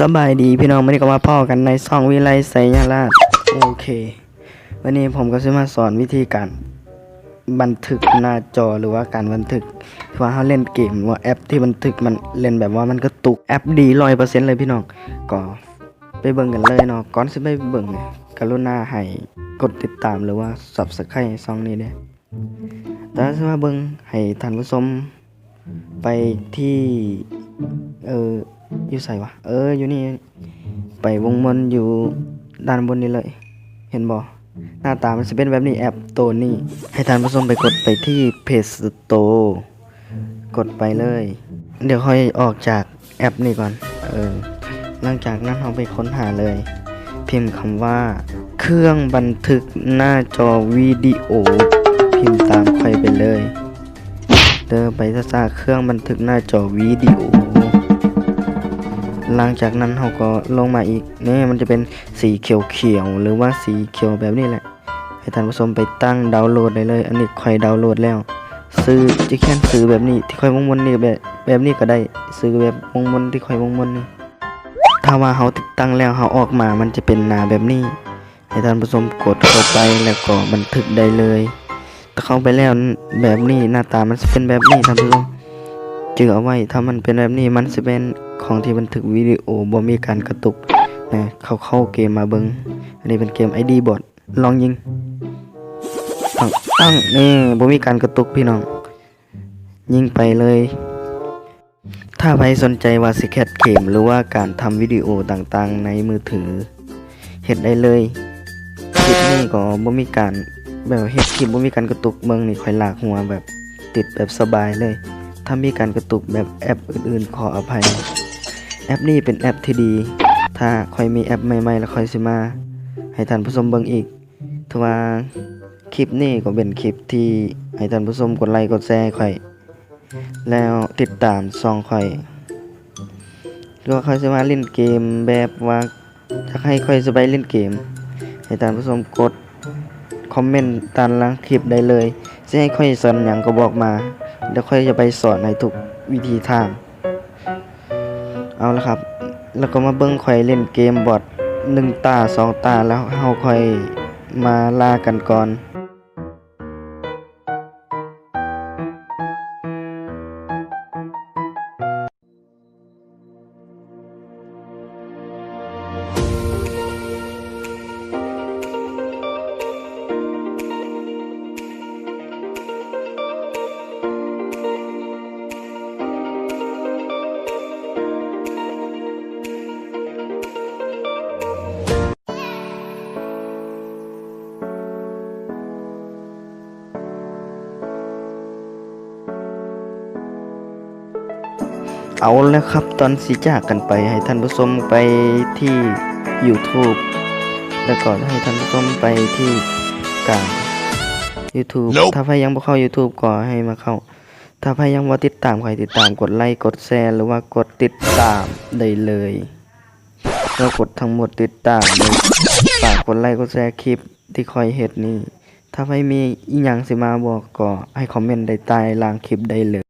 สบายดีพี่น้องวันนี้ก็มาพ่อกันในซ่องวิไลไสยราโอเค วันนี้ผมก็จะมาสอนวิธีการบันทึกหน้าจอหรือว่าการบันทึกที่ว่าเขาเล่นเกมหรือว่าแอปที่บันทึกมันเล่นแบบว่ามันกระตุกแอปดีร้อยเปอร์เซ็นต์เลยพี่น้องก็ไปเบิ่งกันเลยเนาะก่อนจะไปเบิ่งเนี่ยกรุณาให้กดติดตามหรือว่า subscribe ซ่องนี้เด้อแต่ถ้ามาเบิ่งให้ท่านผู้ชมไปที่เออ อยู่ใส่วะ เอออยู่นี่ ไปวงมนอยู่ด้านบนนี้เลย เห็นบ่หน้าตามันจะเป็นแบบนี้แอปโตนี้ให้ท่านผู้ชมไปกดไปที่เพจสโตกดไปเลย เดี๋ยวค่อยออกจากแอปนี้ก่อน เออ หลังจากนั้นเราไปค้นหาเลย พิมพ์คำว่า เครื่องบันทึกหน้าจอวิดีโอ พิมพ์ตามใครไปเลย เดินไปซ่าเครื่องบันทึกหน้าจอวิดีโอ หลังจากนั้นเราก็ลงมาอีกนี่มันจะเป็นสีเขียวๆหรือว่าสีเขียวแบบนี้แหละให้ท่านผู้ชมไปตั้งดาวน์โหลดได้เลย อันนี้ค่อยดาวน์โหลดแล้ว ซื้อจะแค่ซื้อแบบนี้ที่ค่อยวงมนนี่แบบแบบนี้ก็ได้ซื้อแบบวงมนที่ค่อยวงมนนี่ถ้าว่าเขาติดตั้งแล้วเขาออกมามันจะเป็นหน้าแบบนี้ให้ท่านผู้ชมกดเข้าไปแล้วก็บันทึกได้เลยถ้าเข้าไปแล้วแบบนี้หน้าตามันจะเป็นแบบนี้ท่านผู้ชมจือเอาไว้ถ้ามันเป็นแบบนี้มันจะเป็น ของที่บันทึกวิดีโอบ่มีการกระตุกนะเขาเข้าเกมมาเบิงอันนี้เป็นเกม ID บอทลองยิงตั้งตั้งนี่บ่มีการกระตุกพี่น้อง ยิงไปเลย ถ้าใครสนใจว่าสิแคทเกมหรือว่าการทำวิดีโอต่างๆ ในมือถือเฮ็ดได้เลยคลิปนี้ก็บ่มีการแบบเฮ็ดคลิปบ่มีการกระตุกเมืองนี่ค่อยหลากหัวแบบติดแบบสบายเลย ถ้ามีการกระตุกแบบแอปอื่นๆขออภัย แอปนี้เป็นแอปที่ดี ถ้าคอยมีแอปใหม่ ๆ แล้วคอยสิมา ให้ท่านผู้ชมเบิ่งอีกถว่าคลิปนี้ก็เป็นคลิปที่ให้ท่านผู้ชมกดไลค์กดแชร์คอยแล้วติดตามซองคอยหรือว่าคอยสิมาเล่นเกมแบบว่าถ้าให้คอยสบายเล่นเกม ให้ท่านผู้ชมกดคอมเมนต์ตามล่างคลิปได้เลยสิให้ค่อยสอนหยังก็บอกมาเดี๋ยวค่อยจะไปสอนในทุกวิธีทาง เอาละครับ แล้วก็มาเบิ้งค่อยเล่นเกมบอดหนึ่งตาสองตาแล้วเฮาค่อยมาลากันก่อน เอาแล้วครับตอนสีจากกันไปให้ท่านผู้ชมไปที่ YouTube แล้วก็ให้ท่านผู้ชมไปที่กลาง YouTube ถ้าใครยังบ่เข้า YouTube ก็ให้มาเข้า ถ้าใครยังบ่ติดตามใครติดตามกดไลค์กดแชร์หรือว่ากดติดตามได้เลยแล้วกดทั้งหมดติดตามเลยฝากกดไลค์กดแชร์คลิปที่คอยเฮ็ดนี่ถ้าใครมีอีหยังสิมาบอกก็ให้คอมเมนต์ได้ใต้ล่างคลิปได้เลย